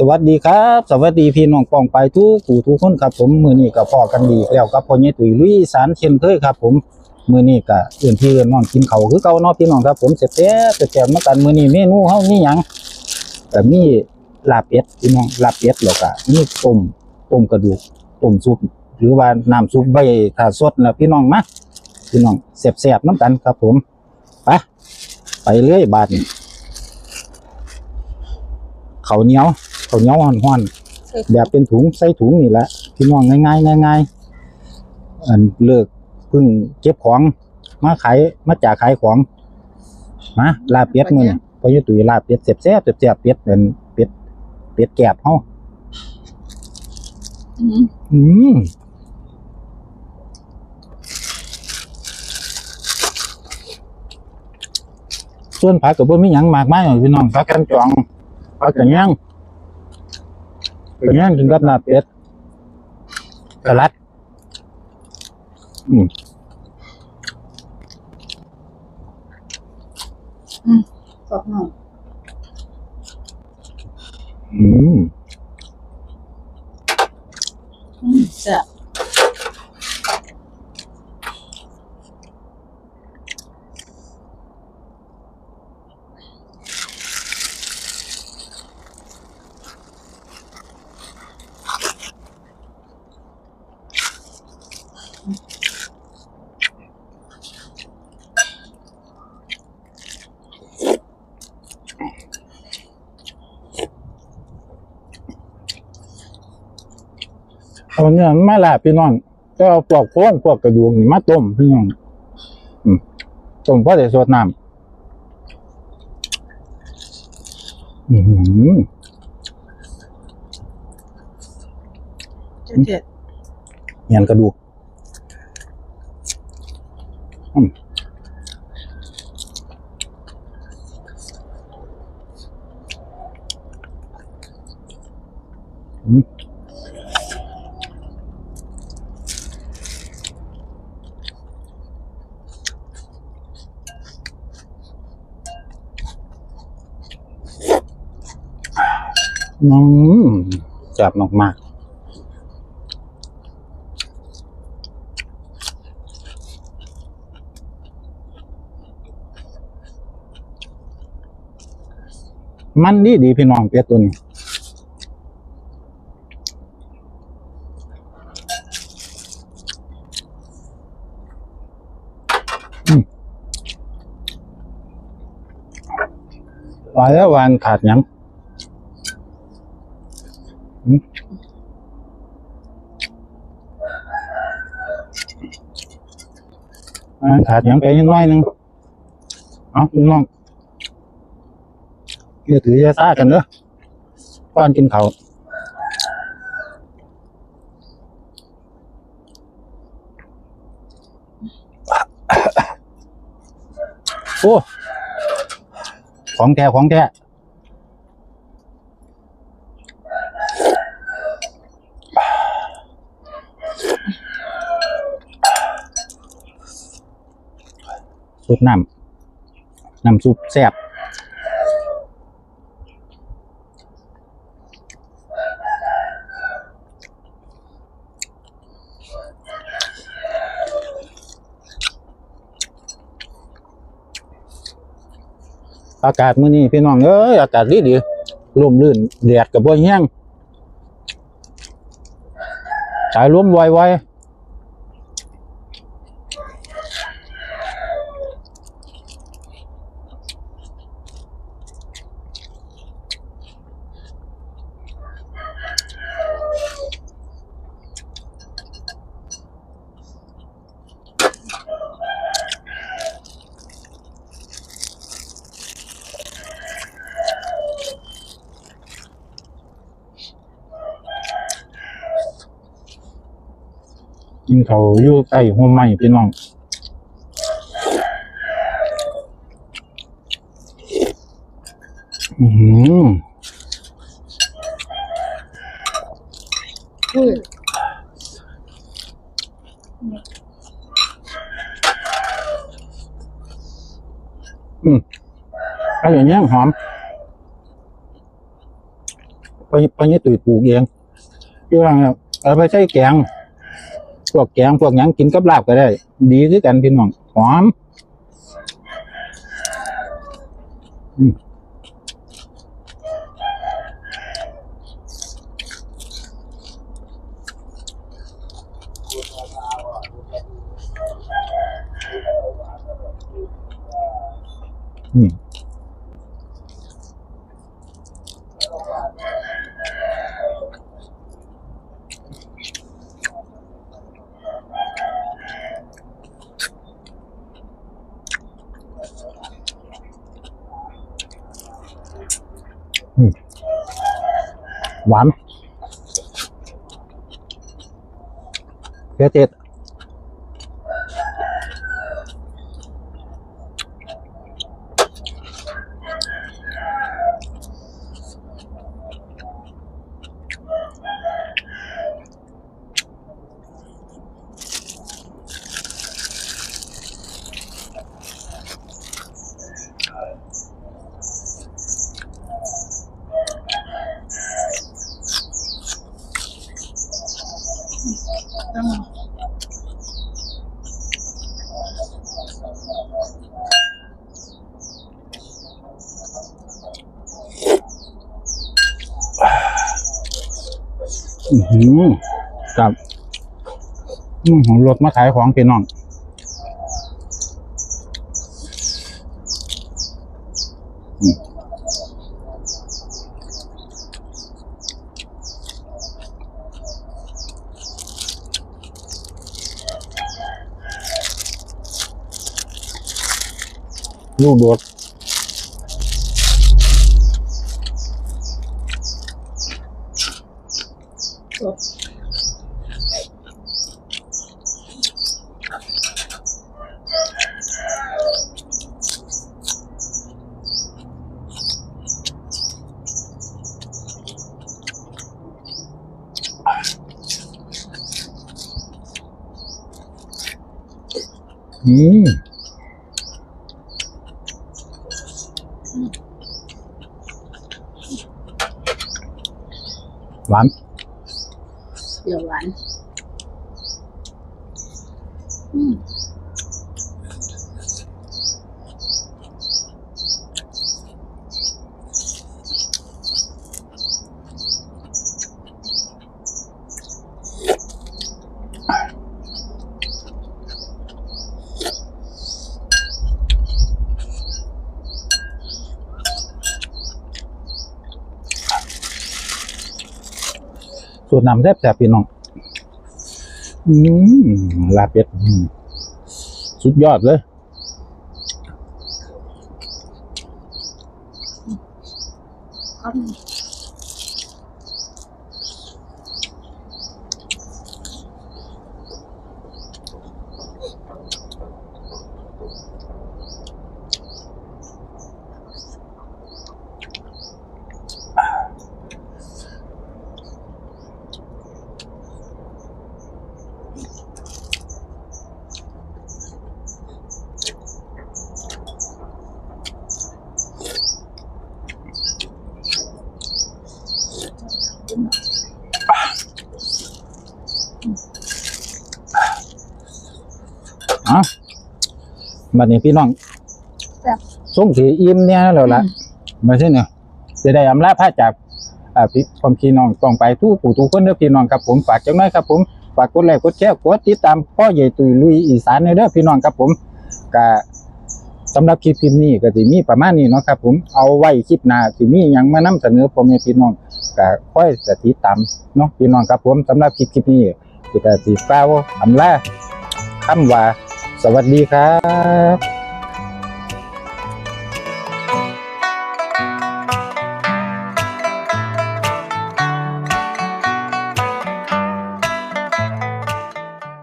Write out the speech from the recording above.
สวัสดีครับ สวัสดีพี่น้องปองไปทุกผู้ทุกคนครับผมมือนี้ก็พอกันดีแล้วกับพ่อใหญ่ตุ๋ยลุยสารเช่นเคยครับ ผมมือนี้ก็เอื่นพี่เอื่นน้องกินเขาคือเก่าเนาะพี่น้องครับ ผมเสร็จแล้วเสร็จแล้วมากันมือนี้เมนูเฮามีหยังแต่มีลาบเป็ดพี่น้องลาบเป็ดแล้วก็มีต้มต้มกระดูกต้มซุปหรือว่าน้ำซุปใบถ้าสดนะพี่น้องมาพี่น้องแซ่บๆน้ำกันครับผมไปไปเรื่อยบาดเขาเหนียว ข้าวเหนียวห่อนๆแบบเป็นถุงใส่ถุงนี่แหละพี่น้องง่ายๆง่ายๆอันเลิกเพิ่งเก็บของมาขายมาจากขายของมาลาบเป็ดมื้อนี่พออยู่ตุ๋ยลาบเป็ดแซ่บๆแซ่บๆเป็ดเป็นเป็ดเป็ดแกบเฮาอืมอืมส่วนผักก็บ่มีหยังมากมายหรอกพี่น้องผักกันจองผักกะย่า งกะย่างกินกับลาบเป็ดสลัด อืมกรอบหน่อยอืม อืมแซ่บ เอาเนี่ยมาลาบพี่น้องก็เอาพวกโค้งพวกกระดูกนี่มาต้มพี่น้องอืมต้มพอได้สดน้ำอือหือเจ็ดเหียนกระดูกอืมอืม อืมจับมากๆมันดีดีพี่น้องเป็ดตัวนี้อืมว่าแล้วหวานขาดยัง ขาดยังไปนิดหน่อยหนึงเอาพี่น้องอย่าถือยาซ่ากันเนอะป้อนกินเขาโอ้ ของแท้ของแท้ ซุปน้ำน้ำซุปแซ่บอากาศมื้อนี้พี่น้องเอ้ยอากาศดีดีลมลื่นแดดกับบ่แห้งสายลมไวๆ กินเขาวอยู่ใต้หัวไม้พี่น้องอือหืออุ้ยอืมเอาอย่างเงี้ยหอมพอพอนี่ตุยปลูกเองพี่น้องครับเอาไปใช้แกง พวกแกงพวกหยังกินกับลาบก็ได้ ดีคือกันพี่น้องหอมอืมอืม หวานเผ็ดเจ็ด อื้อหือครับอืมรถมาขายของพี่น้อง ลูกโดด อืม หวานเดี๋ยวหวาน อืม ตรน้ำแซ่บแซ่บพี่น้องอืมลาเป็ดสุดยอดเลยเอา อะบัดนี้พี่น้องแซ่บ ส่งสีอิ่มเนี่ยแล้วล่ะมาใช่เนี่ยจะได้อำลาพระจากอ่าพี่ความพี่น้องต้องไปทุกผู้ทุกคนเด้อพี่น้องครับผมฝากจังน้อยครับผมฝากกดไลค์กดแชร์กดติดตามพ่อใหญ่ตุยลุยอีสานเด้อพี่น้องครับผมก็สำหรับคลิปคลิปนี้ก็สิมีประมาณนี้เนาะครับผมเอาไว้คลิปหน้าสิมีหยังมานำเสนอพ่อแม่พี่น้อง ก็ค่อยจะติดตามเนาะพี่น้องครับผมสำหรับคลิปคลิปนี้ก็สิกล่าวอำลาคำว่า สวัสดีครับ